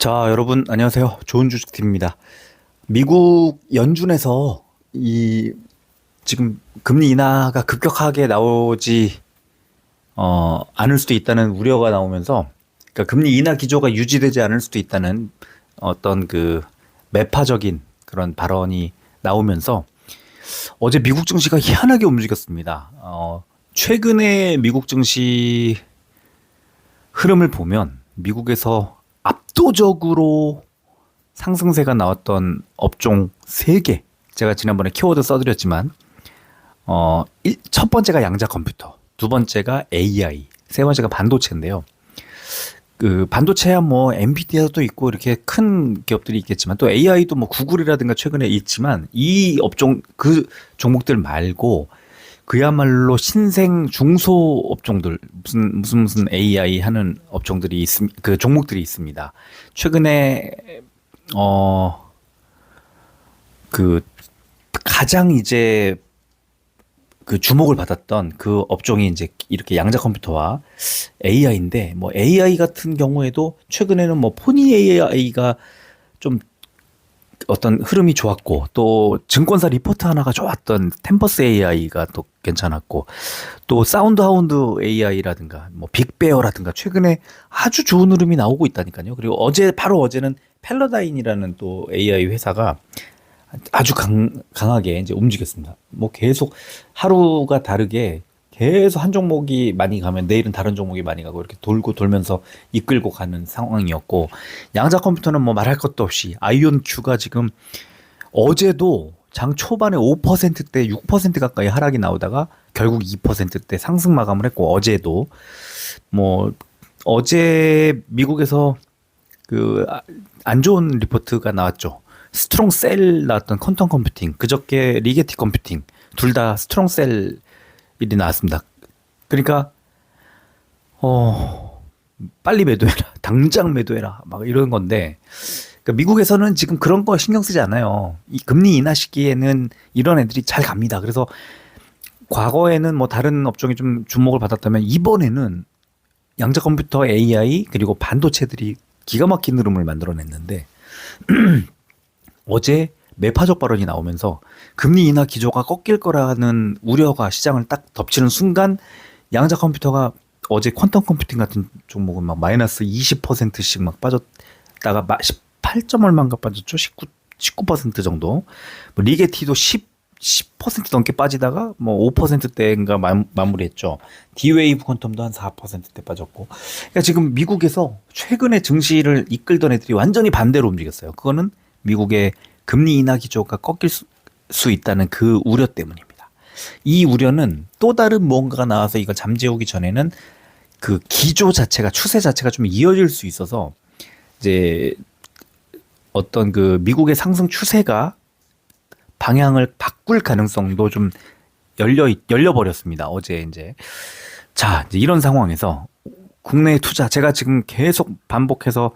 자, 여러분 안녕하세요. 좋은 주식팀입니다. 미국 연준에서 이 지금 금리 인하가 급격하게 나오지 어, 않을 수도 있다는 우려가 나오면서 그러니까 금리 인하 기조가 유지되지 않을 수도 있다는 어떤 그 매파적인 그런 발언이 나오면서 어제 미국 증시가 희한하게 움직였습니다. 어, 최근에 미국 증시 흐름을 보면 미국에서 압도적으로 상승세가 나왔던 업종 3개. 제가 지난번에 키워드 써드렸지만, 어, 일, 첫 번째가 양자 컴퓨터, 두 번째가 AI, 세 번째가 반도체인데요. 그 반도체야 뭐 엔비디아도 있고 이렇게 큰 기업들이 있겠지만 또 AI도 뭐 구글이라든가 최근에 있지만 이 업종 그 종목들 말고 그야말로 신생 중소 업종들 무슨 무슨 무슨 AI 하는 업종들이 있습 그 종목들이 있습니다. 최근에 어 그 가장 이제 그 주목을 받았던 그 업종이 이제 이렇게 양자 컴퓨터와 AI인데 뭐 AI 같은 경우에도 최근에는 뭐 포니 AI가 좀 어떤 흐름이 좋았고 또 증권사 리포트 하나가 좋았던 템퍼스 AI가 또 괜찮았고 또 사운드 하운드 AI라든가 뭐 빅베어라든가 최근에 아주 좋은 흐름이 나오고 있다니까요. 그리고 어제 바로 어제는 펠러다인이라는 또 AI 회사가 아주 강, 강하게 이제 움직였습니다. 뭐 계속 하루가 다르게 계속 한 종목이 많이 가면 내일은 다른 종목이 많이 가고 이렇게 돌고 돌면서 이끌고 가는 상황이었고 양자 컴퓨터는 뭐 말할 것도 없이 아이온 큐가 지금 어제도 장 초반에 5%대 6% 가까이 하락이 나오다가 결국 2%대 상승 마감을 했고 어제도 뭐 어제 미국에서 그 안 좋은 리포트가 나왔죠. 스트롱 셀 나왔던 퀀텀 컴퓨팅 그저께 리게티 컴퓨팅 둘 다 스트롱 셀 일이 나왔습니다. 그러니까 어 빨리 매도해라, 당장 매도해라, 막 이런 건데 그러니까 미국에서는 지금 그런 거 신경 쓰지 않아요. 이 금리 인하 시기에는 이런 애들이 잘 갑니다. 그래서 과거에는 뭐 다른 업종이 좀 주목을 받았다면 이번에는 양자 컴퓨터 AI 그리고 반도체들이 기가 막힌 흐름을 만들어냈는데 어제 매파적 발언이 나오면서 금리 인하 기조가 꺾일 거라는 우려가 시장을 딱 덮치는 순간 양자 컴퓨터가 어제 퀀텀 컴퓨팅 같은 종목은 막 마이너스 20%씩 막 빠졌다가 18점 얼마인가 빠졌죠. 19, 19% 정도. 뭐 리게티도 10, 10% 넘게 빠지다가 뭐 5%대인가 마, 마무리했죠. 디웨이브 퀀텀도 한 4%대 빠졌고. 그러니까 지금 미국에서 최근에 증시를 이끌던 애들이 완전히 반대로 움직였어요. 그거는 미국의 금리 인하 기조가 꺾일 수, 수 있다는 그 우려 때문입니다. 이 우려는 또 다른 무언가가 나와서 이걸 잠재우기 전에는 그 기조 자체가 추세 자체가 좀 이어질 수 있어서 이제 어떤 그 미국의 상승 추세가 방향을 바꿀 가능성도 좀 열려 열려 버렸습니다. 어제 이제 자 이제 이런 상황에서 국내 투자 제가 지금 계속 반복해서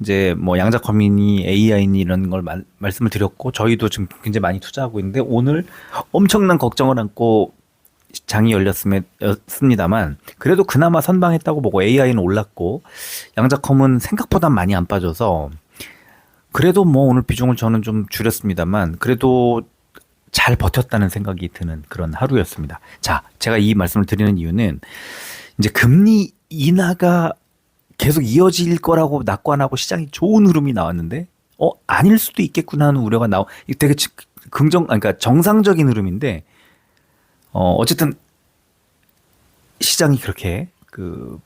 이제 뭐 양자 커뮤니 AI니 이런 걸 말, 말씀을 드렸고 저희도 지금 굉장히 많이 투자하고 있는데 오늘 엄청난 걱정을 안고 장이 열렸습니다만 그래도 그나마 선방했다고 보고 AI는 올랐고 양자컴은 생각보다 많이 안 빠져서 그래도 뭐 오늘 비중을 저는 좀 줄였습니다만 그래도 잘 버텼다는 생각이 드는 그런 하루였습니다. 자, 제가 이 말씀을 드리는 이유는 이제 금리 인하가 계속 이어질 거라고 낙관하고 시장이 좋은 흐름이 나왔는데 어 아닐 수도 있겠구나 하는 우려가 나오 되게 긍정 그러니까 정상적인 흐름인데 어 어쨌든 시장이 그렇게 그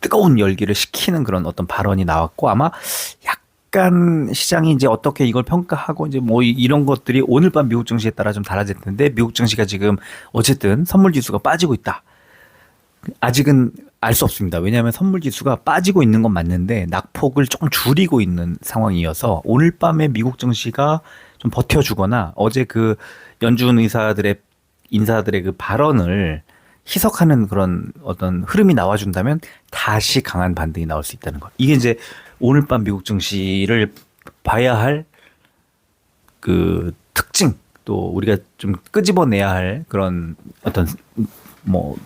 뜨거운 열기를 식히는 그런 어떤 발언이 나왔고 아마 약간 시장이 이제 어떻게 이걸 평가하고 이제 뭐 이런 것들이 오늘 밤 미국 증시에 따라 좀 달라질 텐데 미국 증시가 지금 어쨌든 선물 지수가 빠지고 있다. 아직은 알 수 없습니다. 왜냐하면 선물 지수가 빠지고 있는 건 맞는데 낙폭을 조금 줄이고 있는 상황이어서 오늘 밤에 미국 증시가 좀 버텨주거나 어제 그 연준 의사들의 인사들의 그 발언을 희석하는 그런 어떤 흐름이 나와준다면 다시 강한 반등이 나올 수 있다는 것. 이게 이제 오늘 밤 미국 증시를 봐야 할 그 특징 또 우리가 좀 끄집어내야 할 그런 어떤 뭐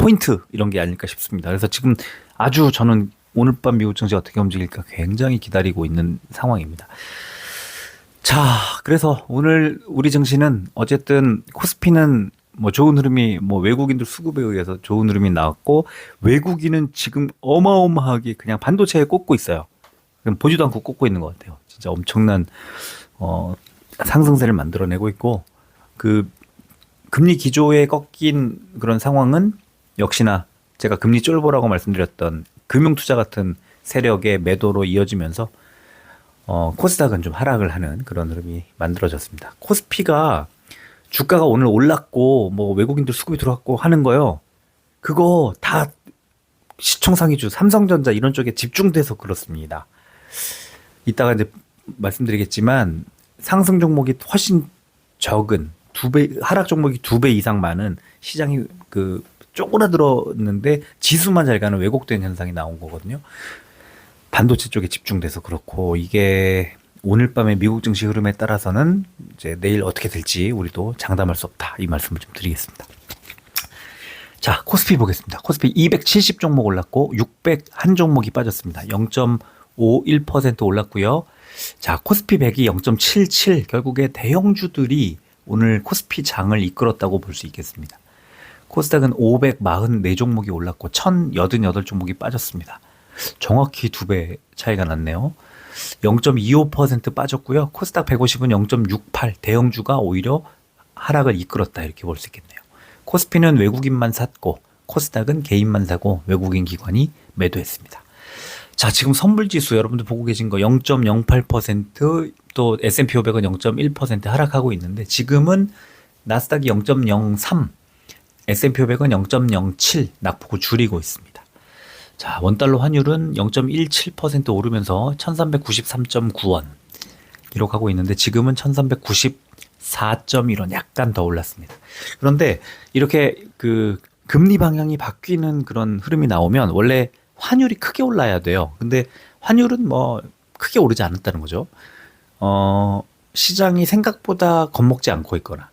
포인트 이런 게 아닐까 싶습니다. 그래서 지금 아주 저는 오늘 밤 미국 증시 어떻게 움직일까 굉장히 기다리고 있는 상황입니다. 자, 그래서 오늘 우리 증시는 어쨌든 코스피는 뭐 좋은 흐름이 뭐 외국인들 수급에 의해서 좋은 흐름이 나왔고 외국인은 지금 어마어마하게 그냥 반도체에 꽂고 있어요. 그럼 보지도 않고 꽂고 있는 것 같아요. 진짜 엄청난 어 상승세를 만들어내고 있고 그 금리 기조에 꺾인 그런 상황은 역시나 제가 금리 쫄보라고 말씀드렸던 금융 투자 같은 세력의 매도로 이어지면서 어, 코스닥은 좀 하락을 하는 그런 흐름이 만들어졌습니다. 코스피가 주가가 오늘 올랐고 뭐 외국인들 수급이 들어왔고 하는 거요. 그거 다 시총상위주 삼성전자 이런 쪽에 집중돼서 그렇습니다. 이따가 이제 말씀드리겠지만 상승 종목이 훨씬 적은 두 배 하락 종목이 두 배 이상 많은 시장이 그 쪼그라들었는데 지수만 잘 가는 왜곡된 현상이 나온 거거든요. 반도체 쪽에 집중돼서 그렇고 이게 오늘 밤의 미국 증시 흐름에 따라서는 이제 내일 어떻게 될지 우리도 장담할 수 없다 이 말씀을 좀 드리겠습니다. 자 코스피 보겠습니다. 코스피 270 종목 올랐고 601 종목이 빠졌습니다. 0.51% 올랐고요. 자 코스피 100이 0.77 결국에 대형주들이 오늘 코스피 장을 이끌었다고 볼 수 있겠습니다. 코스닥은 544 종목이 올랐고 1088 종목이 빠졌습니다. 정확히 두 배 차이가 났네요. 0.25% 빠졌고요. 코스닥 150은 0.68 대형주가 오히려 하락을 이끌었다 이렇게 볼 수 있겠네요. 코스피는 외국인만 샀고 코스닥은 개인만 사고 외국인 기관이 매도했습니다. 자, 지금 선물 지수 여러분들 보고 계신 거 0.08%또 S&P 500은 0.1% 하락하고 있는데 지금은 나스닥이 0.03, S&P 500은 0.07 낙폭을 줄이고 있습니다. 자, 원달러 환율은 0.17% 오르면서 1393.9원 기록하고 있는데 지금은 1394.1원 약간 더 올랐습니다. 그런데 이렇게 그 금리 방향이 바뀌는 그런 흐름이 나오면 원래 환율이 크게 올라야 돼요. 근데 환율은 뭐 크게 오르지 않았다는 거죠. 어, 시장이 생각보다 겁먹지 않고 있거나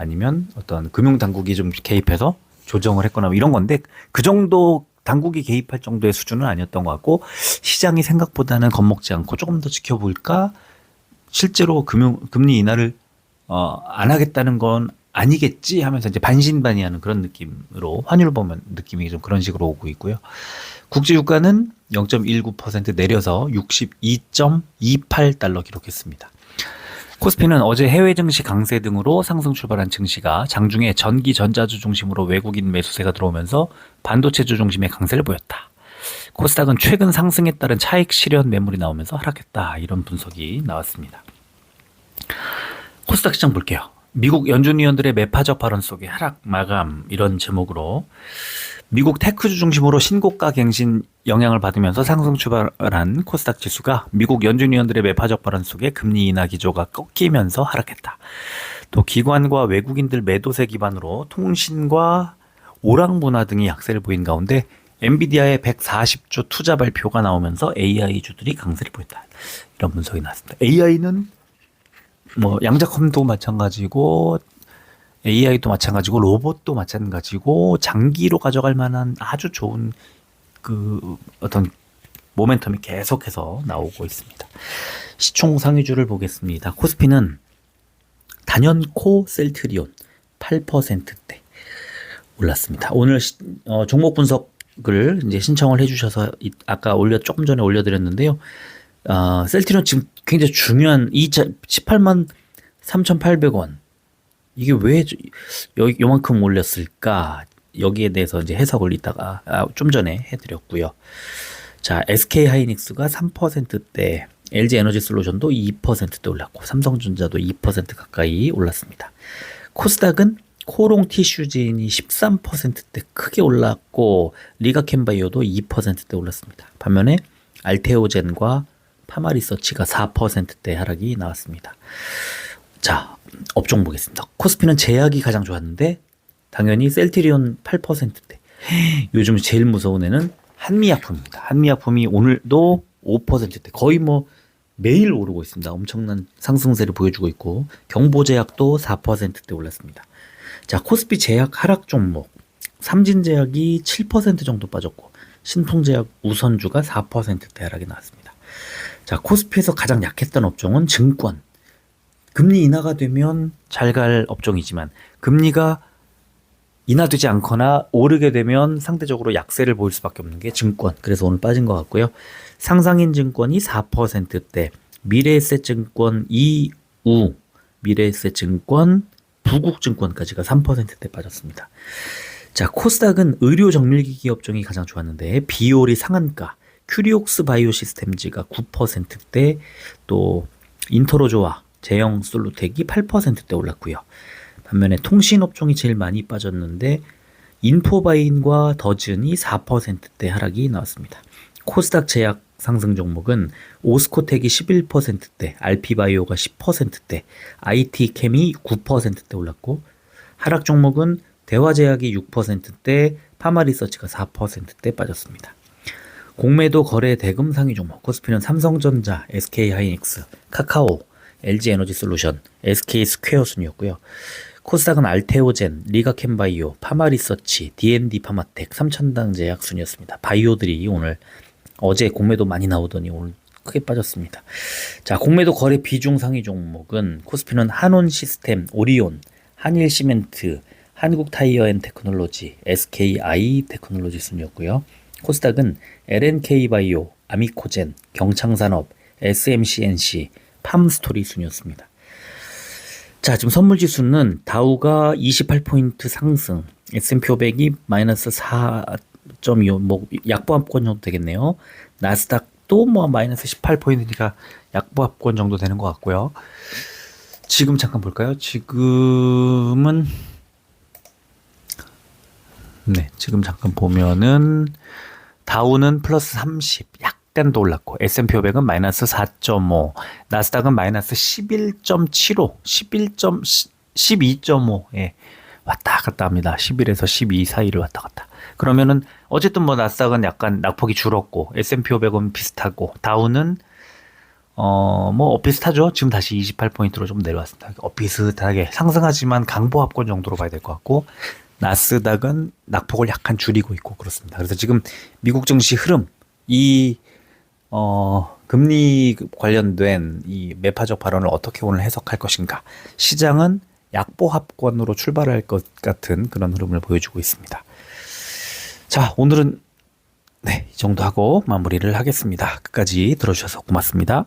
아니면 어떤 금융 당국이 좀 개입해서 조정을 했거나 뭐 이런 건데 그 정도 당국이 개입할 정도의 수준은 아니었던 것 같고 시장이 생각보다는 겁먹지 않고 조금 더 지켜볼까 실제로 금융 금리 인하를 어, 안 하겠다는 건 아니겠지 하면서 이제 반신반의하는 그런 느낌으로 환율 보면 느낌이 좀 그런 식으로 오고 있고요. 국제 유가는 0.19% 내려서 62.28달러 기록했습니다. 코스피는 어제 해외 증시 강세 등으로 상승 출발한 증시가 장중에 전기 전자주 중심으로 외국인 매수세가 들어오면서 반도체주 중심의 강세를 보였다. 코스닥은 최근 상승에 따른 차익 실현 매물이 나오면서 하락했다. 이런 분석이 나왔습니다. 코스닥 시장 볼게요. 미국 연준 위원들의 매파적 발언 속에 하락 마감 이런 제목으로 미국 테크주 중심으로 신고가 갱신 영향을 받으면서 상승 출발한 코스닥 지수가 미국 연준 위원들의 매파적 발언 속에 금리 인하 기조가 꺾이면서 하락했다. 또 기관과 외국인들 매도세 기반으로 통신과 오락 문화 등이 약세를 보인 가운데 엔비디아의 140조 투자 발표가 나오면서 AI 주들이 강세를 보였다. 이런 분석이 나왔습니다. AI는 뭐 양자컴도 마찬가지고 AI도 마찬가지고 로봇도 마찬가지고 장기로 가져갈 만한 아주 좋은 그 어떤 모멘텀이 계속해서 나오고 있습니다. 시총 상위주를 보겠습니다. 코스피는 단연코 셀트리온 8%대 올랐습니다. 오늘 시, 어, 종목 분석을 이제 신청을 해주셔서 이, 아까 올려 조금 전에 올려드렸는데요. 어, 셀트리온 지금 굉장히 중요한 이 18만 3,800원 이게 왜 여기 요만큼 올렸을까? 여기에 대해서 이제 해석을 이따가 아, 좀 전에 해드렸고요. 자, SK 하이닉스가 3%대, LG 에너지 솔루션도 2%대 올랐고, 삼성전자도 2% 가까이 올랐습니다. 코스닥은 코롱 티슈진이 13%대 크게 올랐고, 리가캔바이오도 2%대 올랐습니다. 반면에 알테오젠과 파마리서치가 4%대 하락이 나왔습니다. 자, 업종 보겠습니다. 코스피는 제약이 가장 좋았는데 당연히 셀트리온 8%대. 요즘 제일 무서운 애는 한미약품입니다. 한미약품이 오늘도 5%대. 거의 뭐 매일 오르고 있습니다. 엄청난 상승세를 보여주고 있고 경보제약도 4%대 올랐습니다. 자, 코스피 제약 하락 종목 삼진제약이 7% 정도 빠졌고 신통제약 우선주가 4%대 하락이 나왔습니다. 자, 코스피에서 가장 약했던 업종은 증권. 금리 인하가 되면 잘 갈 업종이지만 금리가 인하되지 않거나 오르게 되면 상대적으로 약세를 보일 수밖에 없는 게 증권. 그래서 오늘 빠진 것 같고요. 상상인 증권이 4%대, 미래에셋 증권 이우, 미래에셋 증권, 부국증권까지가 3%대 빠졌습니다. 자, 코스닥은 의료 정밀기기 업종이 가장 좋았는데 비오리 상한가, 큐리옥스 바이오 시스템즈가 9%대, 또 인터로조와 제형 솔루텍이 8%대 올랐고요. 반면에 통신 업종이 제일 많이 빠졌는데 인포바인과 더즌이 4%대 하락이 나왔습니다. 코스닥 제약 상승 종목은 오스코텍이 11%대, 알피바이오가 10%대, IT캠이 9%대 올랐고 하락 종목은 대화제약이 6%대, 파마리서치가 4%대 빠졌습니다. 공매도 거래 대금 상위 종목 코스피는 삼성전자, SK하이닉스, 카카오, LG에너지솔루션, SK스퀘어 순이었고요. 코스닥은 알테오젠, 리가캠바이오, 파마리서치, D&D 파마텍, 삼천당제약 순이었습니다. 바이오들이 오늘 어제 공매도 많이 나오더니 오늘 크게 빠졌습니다. 자, 공매도 거래 비중 상위 종목은 코스피는 한온시스템, 오리온, 한일시멘트, 한국타이어앤테크놀로지, SKI 테크놀로지 순이었고요. 코스닥은 LNK바이오, 아미코젠, 경창산업, SMCNC, 팜스토리 순이었습니다. 자, 지금 선물 지수는 다우가 28포인트 상승, S&P 500이 마이너스 4.25, 뭐 약보합권 정도 되겠네요. 나스닥도 뭐 마이너스 18포인트니까 약보합권 정도 되는 것 같고요. 지금 잠깐 볼까요? 지금은 네, 지금 잠깐 보면은 다우는 플러스 30, 약간 더 올랐고 S&P 500은 마이너스 4.5, 나스닥은 마이너스 11.75, 11. 12.5, 예. 왔다 갔다 합니다. 11에서 12 사이를 왔다 갔다. 그러면은 어쨌든 뭐 나스닥은 약간 낙폭이 줄었고 S&P 500은 비슷하고 다우는 어뭐 비슷하죠. 지금 다시 28포인트로 좀 내려왔습니다. 어 비슷하게 상승하지만 강보합권 정도로 봐야 될 것 같고 나스닥은 낙폭을 약간 줄이고 있고 그렇습니다. 그래서 지금 미국 증시 흐름 이 어, 금리 관련된 이 매파적 발언을 어떻게 오늘 해석할 것인가? 시장은 약보합권으로 출발할 것 같은 그런 흐름을 보여주고 있습니다. 자, 오늘은 네, 이 정도 하고 마무리를 하겠습니다. 끝까지 들어주셔서 고맙습니다.